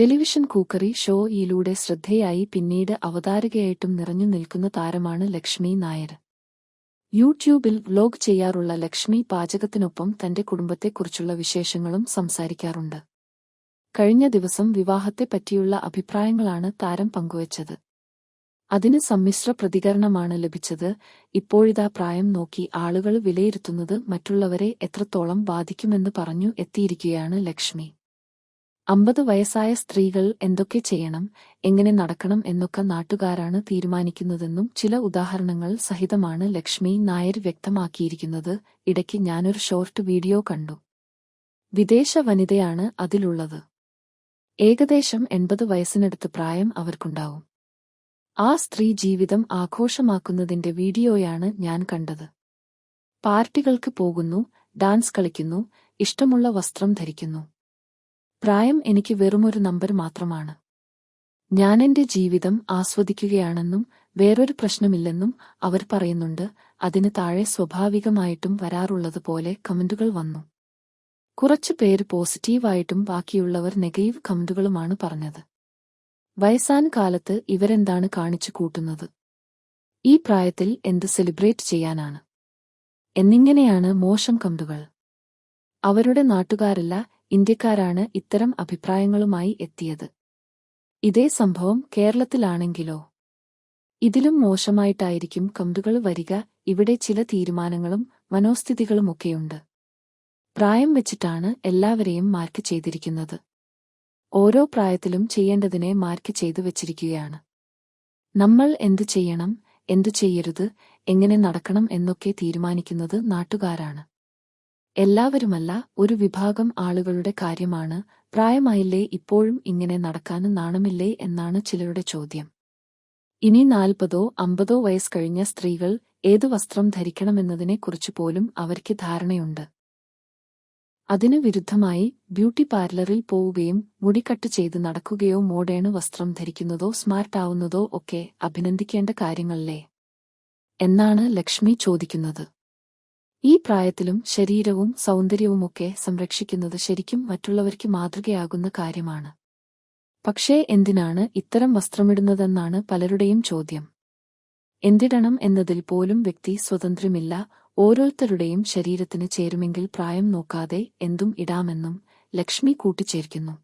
Television cookery ഷോയിലൂടെ ശ്രദ്ധേയായി പിന്നീട് അവതാരകയായിട്ടും നിറഞ്ഞു നിൽക്കുന്ന താരമാണ് ലക്ഷ്മി നായർ. യൂട്യൂബിൽ വ്ലോഗ് ചെയ്യാറുള്ള ലക്ഷ്മി പാചകത്തിനൊപ്പം തന്റെ കുടുംബത്തെക്കുറിച്ചുള്ള വിശേഷങ്ങളും സംസാരിക്കാറുണ്ട്. കഴിഞ്ഞ ദിവസം വിവാഹത്തെപ്പറ്റിയുള്ള അഭിപ്രായങ്ങളാണ് താരം പങ്കുവച്ചത്. അതിന് സമ്മിശ്ര പ്രതികരണമാണ് ലഭിച്ചത്. ഇപ്പോഴിതാ പ്രായം നോക്കി ആളുകൾ വിലയിരുത്തുന്നത് മറ്റുള്ളവരെ എത്രത്തോളം ബാധിക്കുമെന്ന് പറഞ്ഞു എത്തിയിരിക്കുകയാണ് ലക്ഷ്മി. അമ്പത് വയസ്സായ സ്ത്രീകൾ എന്തൊക്കെ ചെയ്യണം എങ്ങനെ നടക്കണം എന്നൊക്കെ നാട്ടുകാരാണ് തീരുമാനിക്കുന്നതെന്നും ചില ഉദാഹരണങ്ങൾ സഹിതമാണ് ലക്ഷ്മി നായർ വ്യക്തമാക്കിയിരിക്കുന്നത്. ഇടയ്ക്ക് ഞാനൊരു ഷോർട്ട് വീഡിയോ കണ്ടു. വിദേശ വനിതയാണ് അതിലുള്ളത്. ഏകദേശം എൺപത് വയസ്സിനടുത്ത് പ്രായം അവർക്കുണ്ടാവും. ആ സ്ത്രീ ജീവിതം ആഘോഷമാക്കുന്നതിന്റെ വീഡിയോയാണ് ഞാൻ കണ്ടത്. പാർട്ടികൾക്ക് പോകുന്നു ഡാൻസ് കളിക്കുന്നു ഇഷ്ടമുള്ള വസ്ത്രം ധരിക്കുന്നു. പ്രായം എനിക്ക് വെറുമൊരു നമ്പർ മാത്രമാണ്. ഞാൻ ഞാനെന്റെ ജീവിതം ആസ്വദിക്കുകയാണെന്നും വേറൊരു പ്രശ്നമില്ലെന്നും അവർ പറയുന്നുണ്ട്. അതിന് താഴെ സ്വാഭാവികമായിട്ടും വരാറുള്ളതുപോലെ കമന്റുകൾ വന്നു. കുറച്ചു പേര് പോസിറ്റീവായിട്ടും ബാക്കിയുള്ളവർ നെഗറ്റീവ് കമന്റുകളുമാണ് പറഞ്ഞത്. വയസ്സാൻ കാലത്ത് ഇവരെന്താണ് കാണിച്ചു കൂട്ടുന്നത്? ഈ പ്രായത്തിൽ എന്ത് സെലിബ്രേറ്റ് ചെയ്യാനാണ്? എന്നിങ്ങനെയാണ് മോശം കമന്റുകൾ. അവരുടെ നാട്ടുകാരല്ല ഇന്ത്യക്കാരാണ് ഇത്തരം അഭിപ്രായങ്ങളുമായി എത്തിയത്. ഇതേ സംഭവം കേരളത്തിലാണെങ്കിലോ? ഇതിലും മോശമായിട്ടായിരിക്കും കമ്പുകൾ വരിക. ഇവിടെ ചില തീരുമാനങ്ങളും മനോസ്ഥിതികളുമൊക്കെയുണ്ട്. പ്രായം വെച്ചിട്ടാണ് എല്ലാവരെയും മാർക്ക് ചെയ്തിരിക്കുന്നത്. ഓരോ പ്രായത്തിലും ചെയ്യേണ്ടതിനെ മാർക്ക് ചെയ്തു വച്ചിരിക്കുകയാണ്. നമ്മൾ എന്തു ചെയ്യണം എന്തു ചെയ്യരുത് എങ്ങനെ നടക്കണം എന്നൊക്കെ തീരുമാനിക്കുന്നത് നാട്ടുകാരാണ്. എല്ലാവരുമല്ല ഒരു വിഭാഗം ആളുകളുടെ കാര്യമാണ്. പ്രായമായില്ലേ ഇപ്പോഴും ഇങ്ങനെ നടക്കാനും നാണമില്ലേ എന്നാണ് ചിലരുടെ ചോദ്യം. ഇനി നാൽപ്പതോ അമ്പതോ വയസ്സ് കഴിഞ്ഞ സ്ത്രീകൾ ഏതു വസ്ത്രം ധരിക്കണമെന്നതിനെക്കുറിച്ച് പോലും അവർക്ക് ധാരണയുണ്ട്. അതിനു വിരുദ്ധമായി ബ്യൂട്ടി പാർലറിൽ പോവുകയും മുടിക്കട്ട് കട്ട് ചെയ്ത് നടക്കുകയോ മോഡേണ് വസ്ത്രം ധരിക്കുന്നതോ സ്മാർട്ടാവുന്നതോ ഒക്കെ അഭിനന്ദിക്കേണ്ട കാര്യങ്ങളല്ലേ? എന്നാണ് ലക്ഷ്മി ചോദിക്കുന്നത്. ഈ പ്രായത്തിലും ശരീരവും സൗന്ദര്യവുമൊക്കെ സംരക്ഷിക്കുന്നത് ശരിക്കും മറ്റുള്ളവർക്ക് മാതൃകയാകുന്ന കാര്യമാണ്. പക്ഷേ എന്തിനാണ് ഇത്തരം വസ്ത്രമിടുന്നതെന്നാണ് പലരുടെയും ചോദ്യം. എന്തിടണം എന്നതിൽ പോലും വ്യക്തി സ്വതന്ത്രമില്ല ഓരോരുത്തരുടെയും ശരീരത്തിന് ചേരുമെങ്കിൽ പ്രായം നോക്കാതെ എന്തും ഇടാമെന്നും ലക്ഷ്മി കൂട്ടിച്ചേർക്കുന്നു.